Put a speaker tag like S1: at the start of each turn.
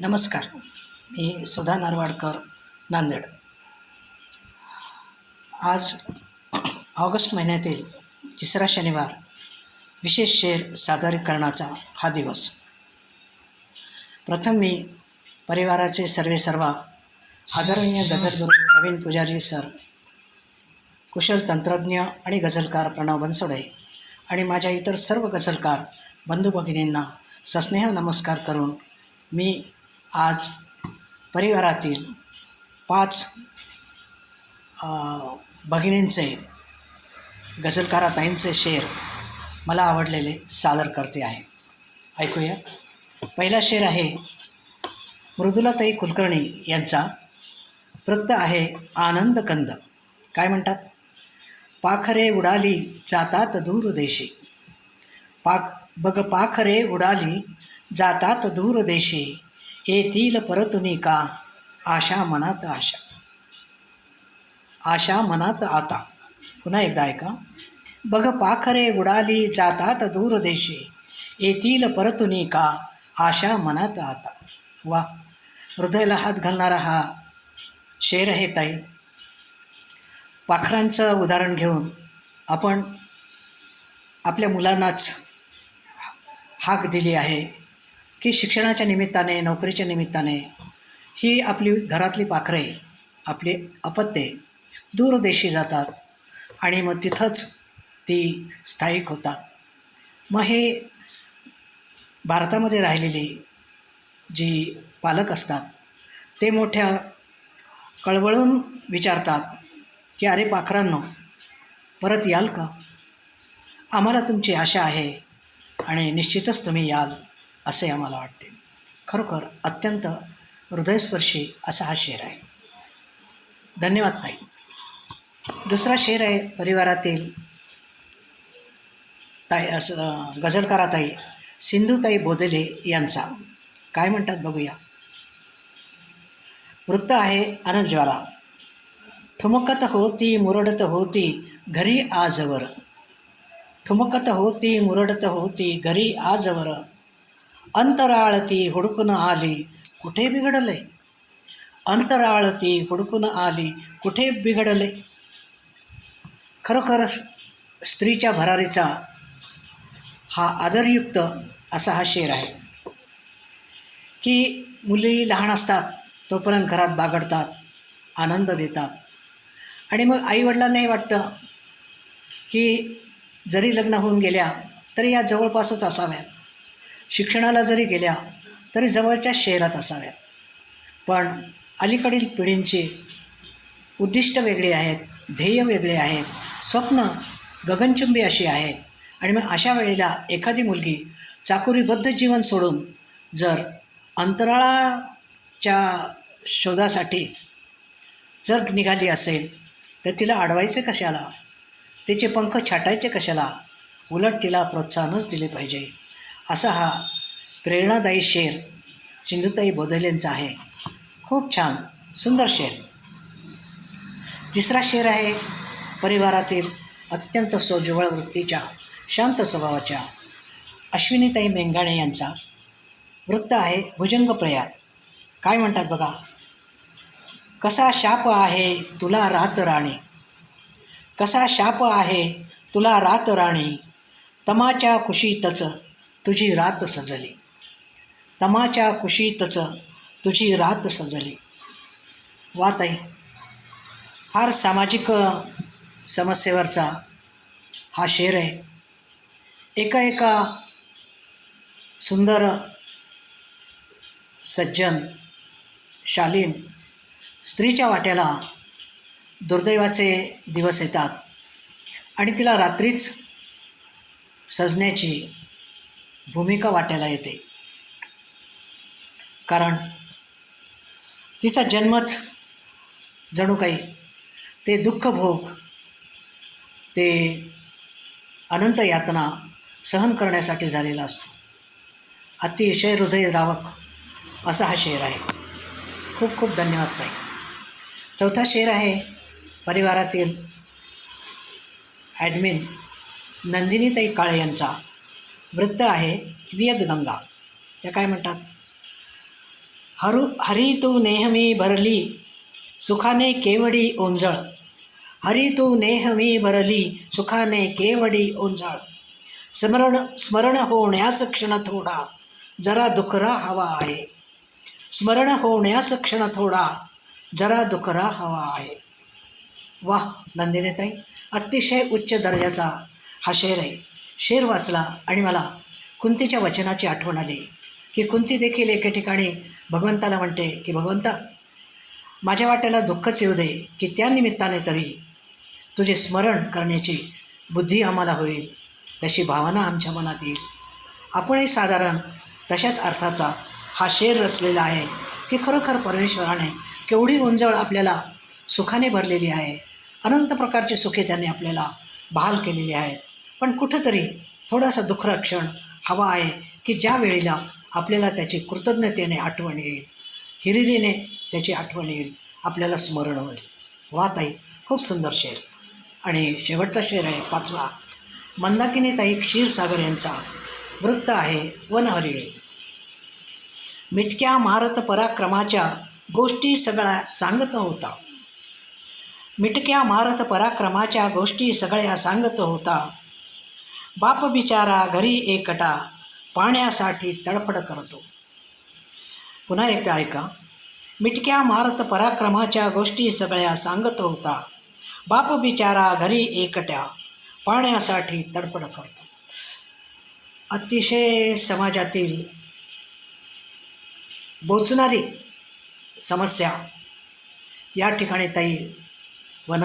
S1: नमस्कार. मी सुधा नारवाडकर नांदेड. आज ऑगस्ट महिन्यातील तिसरा शनिवार विशेष शेर सादरीकरणाचा हा दिवस. प्रथम मी परिवाराचे सर्वे सर्वा आदरणीय गझलगुरू प्रवीण पुजारी सर कुशल तंत्रज्ञ आणि गझलकार प्रणव बनसोडे आणि माझ्या इतर सर्व गझलकार बंधू भगिनींना सस्नेह नमस्कार करून मी आज परिवारातील पाच भगिनींचे गझलकाराताईंचे शेर मला आवडलेले सादर करते आहे. ऐकूया. पहिला शेर आहे मृदुलाताई कुलकर्णी यांचा. वृत्त आहे आनंद कंद. काय म्हणतात? पाखरे उडाली जातात दूर देशी. पाख बघ पाखरे उडाली जातात दूर देशी. येतील परतुनी का? आशा मनात आशा. आशा मनात आता. पुन्हा एकदा ऐका. बघ पाखरे उडाली जातात दूरदेशी येतील परतुनी का? आशा मनात आता. वा. हृदयाला हात घालणारा हा शेर हे ताई. पाखरांचं उदाहरण घेऊन आपण आपल्या मुलांनाच हाक दिली आहे. की शिक्षणाच्या निमित्ताने नोकरीच्या निमित्ताने ही आपली घरातली पाखरे आपली अपत्ये दूरदेशी जातात आणि मग तिथंच ती स्थायिक होतात. मग हे भारतामध्ये राहिलेली जी पालक असतात ते मोठ्या कळवळून विचारतात की अरे पाखरांनो परत याल का? आम्हाला तुमची आशा आहे आणि निश्चितच तुम्ही याल. असे आम्हाला वाटते. खरोखर अत्यंत हृदयस्पर्शी असा हा शेर आहे. धन्यवाद ताई. दुसरा शेर आहे परिवारातील ताई असं गझलकाराताई सिंधुताई बोधले यांचा. काय म्हणतात बघूया. वृत्त आहे अनज्वाला थुमकत होती मुरडत होती घरी आजवर. थुमकत होती मुरडत होती घरी आजवर. अंतराळती हुडकून आली कुठे बिघडले? अंतराळती हुडकून आली कुठे बिघडले? खरोखर स्त्रीच्या भरारीचा हा आदरयुक्त असा हा शेर आहे की मुली लहान असतात तोपर्यंत घरात बागडतात आनंद देतात. आणि मग आईवडिलांनाही वाटतं की जरी लग्न होऊन गेल्या तरी या जवळपासच असाव्यात. शिक्षणाला जरी गेल्या तरी जवळच्या शहरात असाव्यात. पण अलीकडील पिढींची उद्दिष्ट वेगळी आहेत ध्येय वेगळे आहेत स्वप्न गगनचुंबी अशी आहेत. आणि मग अशा वेळेला एखादी मुलगी चाकुरीबद्ध जीवन सोडून जर अंतराळाच्या शोधासाठी जर निघाली असेल तर तिला अडवायचे कशाला? तिचे पंख छाटायचे कशाला? उलट तिला प्रोत्साहनच दिले पाहिजे. असा हा प्रेरणादायी शेर सिंधुताई बोधलेंचा आहे. खूप छान सुंदर शेर. तिसरा शेर आहे परिवारातील अत्यंत सोज्वळ वृत्तीच्या शांत स्वभावाच्या अश्विनीताई मेंगाणे यांचा. वृत्त आहे भुजंग प्रयात काय म्हणतात बघा? कसा शाप आहे तुला रात राणी. कसा शाप आहे तुला रात राणी. तमाच्या कुशीतच तुझी रात सजली. तमाच्या कुशीतच तुझी रात सजली. वाताई फार सामाजिक समस्येवरचा हा शेर आहे. एका एका सुंदर सज्जन शालीन स्त्रीच्या वाट्याला दुर्दैवाचे दिवस येतात आणि तिला रात्रीच सजण्याची भूमिका वाटायला येते. कारण तिचा जन्मच जणू काही ते दुःख भोग ते अनंत यातना सहन करण्यासाठी झालेला असतो. अतिशय हृदय रावक असा हा शेर आहे. खूप खूप धन्यवाद ताई. चौथा शेर आहे परिवारातील ॲडमिन नंदिनीताई काळे यांचा. वृत्त आहे वियदगंगा त्या काय म्हणतात? हरु हरी तू नेहमी भरली सुखाने केवडी ओंजळ. हरी तू नेहमी भरली सुखाने केवडी ओंजळ. स्मरण स्मरण होण्यास क्षण थोडा जरा दुखरा हवा आहे. स्मरण होण्यास क्षण थोडा जरा दुखरा हवा आहे. वाह नंदिनीताई अतिशय उच्च दर्जाचा हा शेर आहे. शेर वाचला आणि मला कुंतीच्या वचनाची आठवण आली की कुंती देखील एके ठिकाणी भगवंताला म्हणते की भगवंता माझ्या वाट्याला दुःखच येऊ दे की त्या निमित्ताने तरी तुझे स्मरण करण्याची बुद्धी आम्हाला होईल तशी भावना आमच्या मनात येईल. आपणही साधारण तशाच अर्थाचा हा शेर रचलेला आहे की खरोखर परमेश्वराने केवढी उंजळ आपल्याला सुखाने भरलेली आहे अनंत प्रकारची सुखे त्यांनी आपल्याला बहाल केलेली आहेत पण कुठंतरी थोडासा दुखरा क्षण हवा आहे की ज्या वेळेला आपल्याला त्याची कृतज्ञतेने आठवण येईल हिरिरीने त्याची आठवण येईल आपल्याला स्मरण होईल. वा ताई खूप सुंदर शेर. आणि शेवटचा शेर आहे पाचवा. मंदाकिनी ताई क्षीरसागर यांचा वृत्त आहे वनहरिणी. मिटक्या मारत पराक्रमाच्या गोष्टी सगळ्या सांगत होता. मिटक्या मारत पराक्रमाच्या गोष्टी सगळ्या सांगत होता. बाप बिचारा घरी एकटा पाण्यासाठी तडफड करतो. पुन्हा एकदा ऐका. मिटक्या मारत पराक्रमाच्या गोष्टी सगळ्या सांगत होता. बाप बिचारा घरी एकट्या पाण्यासाठी तडफड करतो. अतिशय समाजातील बोचणारी समस्या या ठिकाणी ताई